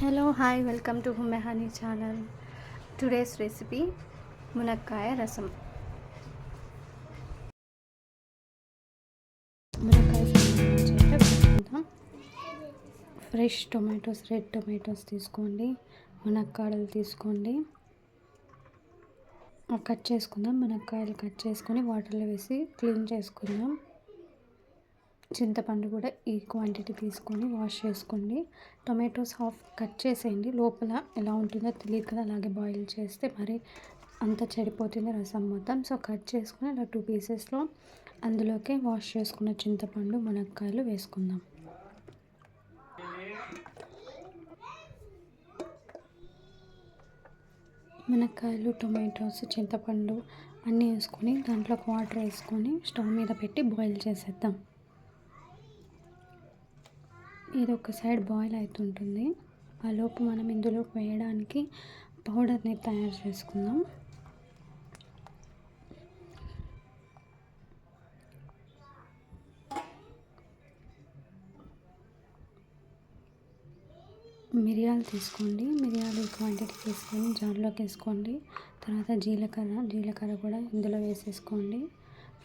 Hello hi welcome to హుమెహానీ channel today's recipe మునక్కాయ రసం మునక్కాయ ఫ్రెష్ టొమాటోస్ రెడ్ టొమాటోస్ తీసుకోండి. మునక్కాడలు తీసుకోండి. కట్ చేసుకుందాం. మునక్కాయలు కట్ చేసుకొని వాటర్లో వేసి క్లీన్ చేసుకుందాం. చింతపండు కూడా ఈ క్వాంటిటీ తీసుకొని వాష్ చేసుకోండి. టొమాటోస్ హాఫ్ కట్ చేసేయండి. లోపల ఎలా ఉంటుందో తెలియదు కదా అలాగే బాయిల్ చేస్తే మరి అంత చెడిపోతుంది రసం మొత్తం. సో కట్ చేసుకుని అలా టూ పీసెస్లో అందులోకి వాష్ చేసుకున్న చింతపండు మునక్కాయలు వేసుకుందాం. మునక్కాయలు టొమాటోస్ చింతపండు అన్నీ వేసుకొని దాంట్లో వాటర్ వేసుకొని స్టవ్ మీద పెట్టి బాయిల్ చేసేద్దాం. ఇది ఒక సైడ్ బాయిల్ అవుతుంటుంది ఆ లోపు మనం ఇందులో వేయడానికి పౌడర్ని తయారు చేసుకుందాం. మిరియాలు తీసుకోండి. మిరియాలు క్వాంటిటీ తీసుకొని జార్లోకి వేసుకోండి. తర్వాత జీలకర్ర జీలకర్ర కూడా ఇందులో వేసేసుకోండి.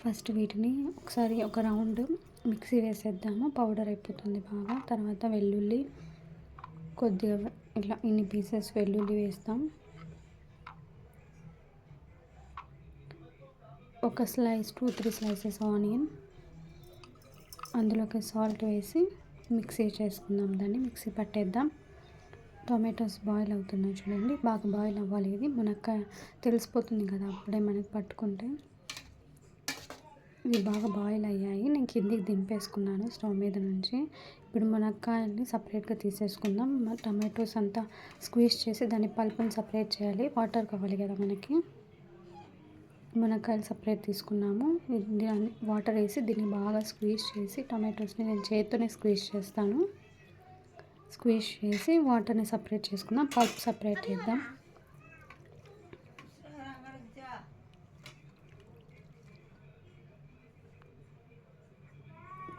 ఫస్ట్ వీటిని ఒకసారి ఒక రౌండ్ మిక్సీ వేసేద్దాము. పౌడర్ అయిపోతుంది బాగా. తర్వాత వెల్లుల్లి కొద్దిగా ఇట్లా ఇన్ని పీసెస్ వెల్లుల్లి వేస్తాం. ఒక slice two three slices onion. అందులోకి సాల్ట్ వేసి మిక్సీ చేసుకుందాం. దాన్ని మిక్సీ పట్టేద్దాం. టొమాటోస్ బాయిల్ అవుతున్నాయి చూడండి. బాగా బాయిల్ అవ్వాలి. ఇది మునక్కాయ తెలిసిపోతుంది కదా అప్పుడే మనకి పట్టుకుంటే. ఇవి బాగా బాయిల్ అయ్యాయి. నేను కిందికి దింపేసుకున్నాను స్టవ్ మీద నుంచి. ఇప్పుడు మునక్కాయల్ని సపరేట్గా తీసేసుకుందాం. టమాటోస్ అంతా స్క్వీజ్ చేసి దాని పల్పుని సపరేట్ చేయాలి. వాటర్ కావాలి కదా మనకి. మునక్కాయలు సపరేట్ తీసుకున్నాము. వాటర్ వేసి దీన్ని బాగా స్క్వీజ్ చేసి టమాటోస్ని నేను చేతితోనే స్క్వీజ్ చేస్తాను. స్క్వీజ్ చేసి వాటర్ని సపరేట్ చేసుకుందాం. పల్ప్ సపరేట్ చేద్దాం.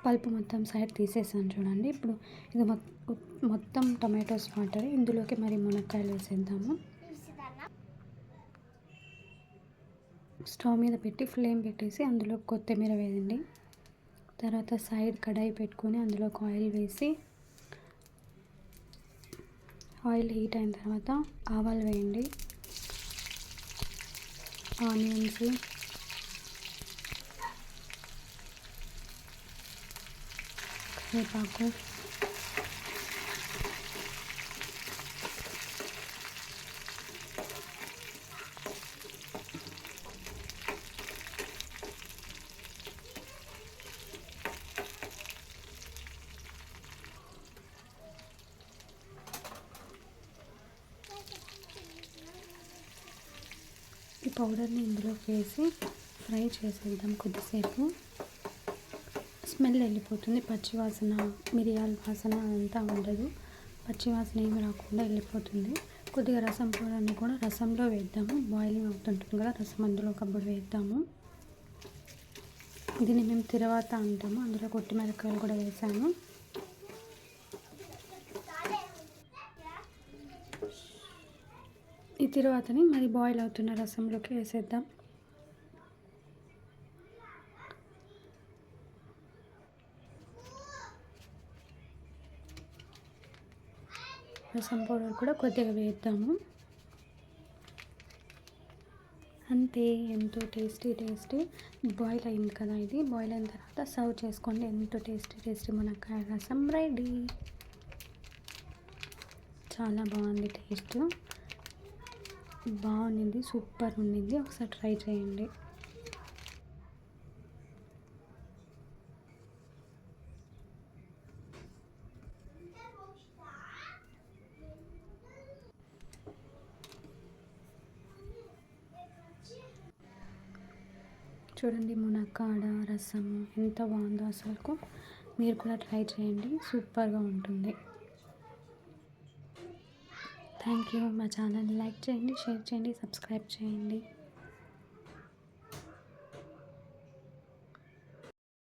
పల్పు మొత్తం సైడ్ తీసేసాను చూడండి. ఇప్పుడు ఇది మొత్తం టమాటోస్ వాటర్. ఇందులోకి మరి మునక్కాయలు వేసేద్దాము. స్టవ్ మీద పెట్టి ఫ్లేమ్ పెట్టేసి అందులో కొత్తిమీర వేయండి. తర్వాత సైడ్ కడాయి పెట్టుకొని అందులోకి ఆయిల్ వేసి ఆయిల్ హీట్ అయిన తర్వాత ఆవాలు వేయండి. ఆనియన్స్ కరివేపాకు ఈ పౌడర్ని ఇందులో వేసి ఫ్రై చేసేద్దాం కొద్దిసేపు. స్మెల్ వెళ్ళిపోతుంది పచ్చివాసన మిరియాల వాసన అంతా ఉండదు. పచ్చివాసన ఏమి రాకుండా వెళ్ళిపోతుంది. కొద్దిగా రసం కూరని కూడా రసంలో వేద్దాము. బాయిలింగ్ అవుతుంటుంది కదా రసం అందులో ఒకప్పుడు వేద్దాము. దీన్ని మేము తర్వాత అంటాము. అందులో కొట్టి మిరకాయలు కూడా వేసాము ఈ తర్వాతని మరి బాయిల్ అవుతున్న రసంలోకి వేసేద్దాం. రసం పౌడర్ కూడా కొద్దిగా వేద్దాము. అంతే ఎంతో టేస్టీ టేస్టీ. బాయిల్ అయింది కదా ఇది. బాయిల్ అయిన తర్వాత సర్వ్ చేసుకోండి. ఎంతో టేస్టీ టేస్టీ మునక్కాయ రసం రెడీ. చాలా బాగుంది టేస్ట్. బాగుంది సూపర్ ఉండింది. ఒకసారి ట్రై చేయండి. చూడండి మునక్కాడ రసము ఎంత బాగుందో అసలుకు. మీరు కూడా ట్రై చేయండి. సూపర్గా ఉంటుంది. Thank you. మా ఛానల్ని లైక్ చేయండి షేర్ చేయండి సబ్స్క్రైబ్ చేయండి.